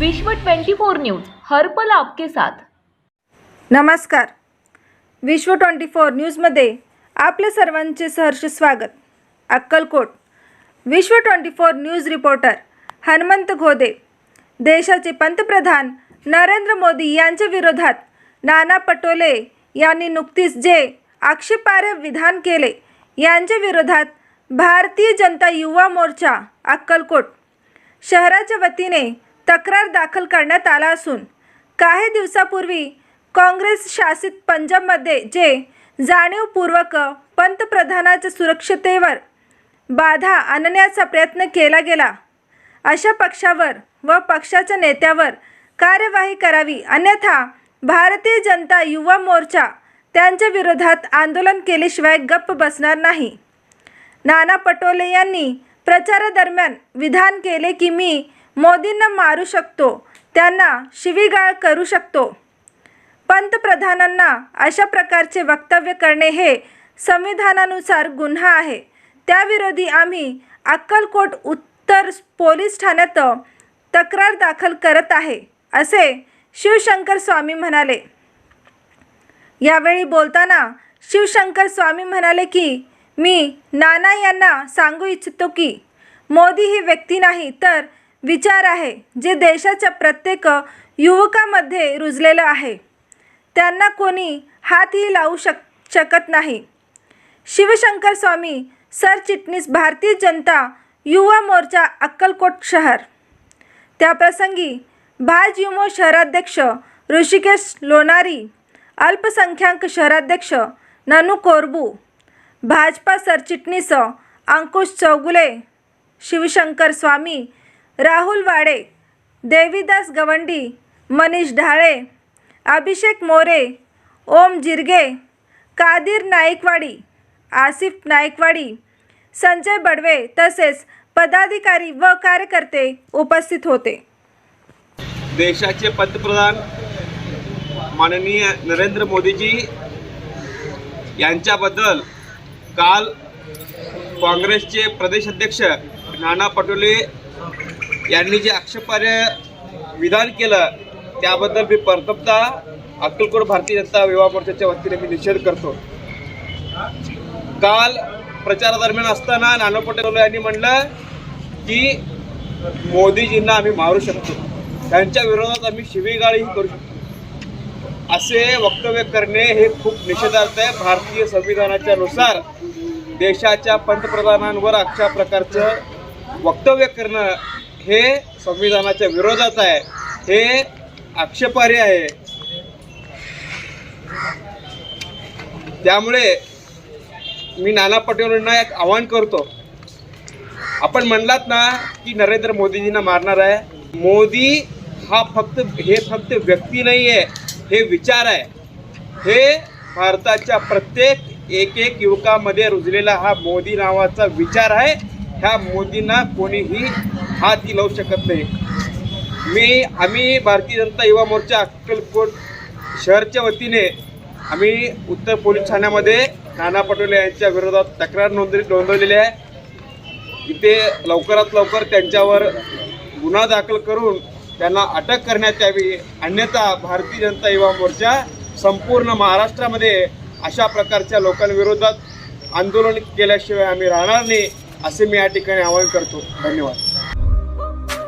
विश्व 24 न्यूज हर्पल आपके साथ. नमस्कार. विश्व ट्वेंटी फोर न्यूजमध्ये आपले सर्वांचे सहर्ष स्वागत. Akkalkot Vishwa twenty four news reporter Hanumant Ghode देशाचे पंतप्रधान नरेंद्र मोदी यांच्या विरोधात नाना पटोले यांनी नुकतीच जे आक्षेपार्ह विधान केले यांच्या विरोधात भारतीय जनता युवा मोर्चा अक्कलकोट शहराच्या वतीने तक्रार दाखल करण्यात आला असून काही दिवसापूर्वी काँग्रेस शासित पंजाबमध्ये जे जाणीवपूर्वक पंतप्रधानाच्या सुरक्षतेवर बाधा आणण्याचा प्रयत्न केला गेला अशा पक्षावर व पक्षाच्या नेत्यावर कार्यवाही करावी अन्यथा भारतीय जनता युवा मोर्चा त्यांच्या विरोधात आंदोलन केल्याशिवाय गप्प बसणार नाही. नाना पटोले यांनी प्रचारादरम्यान विधान केले की मी मोदींना मारू शकतो त्यांना शिवीगाळ करू शकतो. पंतप्रधानांना अशा प्रकारचे वक्तव्य करणे हे संविधानानुसार गुन्हा आहे. त्याविरोधी आम्ही अक्कलकोट उत्तर पोलीस ठाण्यात तक्रार दाखल करत आहे असे शिवशंकर स्वामी म्हणाले. यावेळी बोलताना शिवशंकर स्वामी म्हणाले की मी नाना यांना सांगू इच्छितो की मोदी ही व्यक्ती नाही तर विचार आहे जे देशाच्या प्रत्येक युवकामध्ये रुजलेलं आहे. त्यांना कोणी हातही लावू शक शकत नाही. शिवशंकर स्वामी सरचिटणीस भारतीय जनता युवा मोर्चा अक्कलकोट शहर. त्याप्रसंगी भाजयुमो शहराध्यक्ष ऋषिकेश लोणारी अल्पसंख्याक शहराध्यक्ष ननू कोरबू भाजपा सरचिटणीस अंकुश चौगुले शिवशंकर स्वामी राहुल वाडे देवीदास गवंडी मनीष ढाळे अभिषेक मोरे ओम जिरगे कादिर नाईकवाडी आसिफ नाईकवाडी संजय बडवे तसेच पदाधिकारी व कार्यकर्ते उपस्थित होते. देशाचे पंतप्रधान माननीय नरेंद्र मोदीजी यांच्याबद्दल काल काँग्रेसचे प्रदेशाध्यक्ष नाना पटोले यांनी जे आक्षेपार्ह विधान केलं त्याबद्दल मी प्रथमतः अक्कलकोट भारतीय जनता युवा मोर्चाच्या वतीने मी निषेध करतो. काल प्रचारादरम्यान असताना नाना पटेल यांनी म्हणलं की मोदीजींना आम्ही मारू शकतो. त्यांच्या विरोधात आम्ही शिवीगाळीही करू शकतो. असे वक्तव्य करणे हे खूप निषेधार्थ आहे. भारतीय संविधानाच्या नुसार देशाच्या पंतप्रधानांवर अशा प्रकारचं वक्तव्य करणं हे संविधानाच्या विरोधात आहे. हे आक्षेपार्ह आहे. त्यामुळे मी नाना पटोलेंना एक आवाहन करतो. आपण म्हणलात ना की नरेंद्र मोदीजींना मारणार आहे. मोदी हा फक्त हे फक्त व्यक्ती नाही आहे हे विचार आहे. हे भारताच्या प्रत्येक एक एक युवकामध्ये रुजलेला हा मोदी नावाचा विचार आहे. ह्या मोदींना कोणीही हात लावू शकत नाही. मी आम्ही भारतीय जनता युवा मोर्चा अक्कलकोट शहरच्या वतीने आम्ही उत्तर पोलीस ठाण्यामध्ये नाना पटोले यांच्या विरोधात तक्रार नोंदणी नोंदवलेली आहे. इथे लवकरात लवकर त्यांच्यावर गुन्हा दाखल करून त्यांना अटक करण्यात यावी. अन्यथा भारतीय जनता युवा मोर्चा संपूर्ण महाराष्ट्रामध्ये अशा प्रकारच्या लोकांविरोधात आंदोलन केल्याशिवाय आम्ही राहणार नाही असे मी या ठिकाणी आवाहन करतो. धन्यवाद.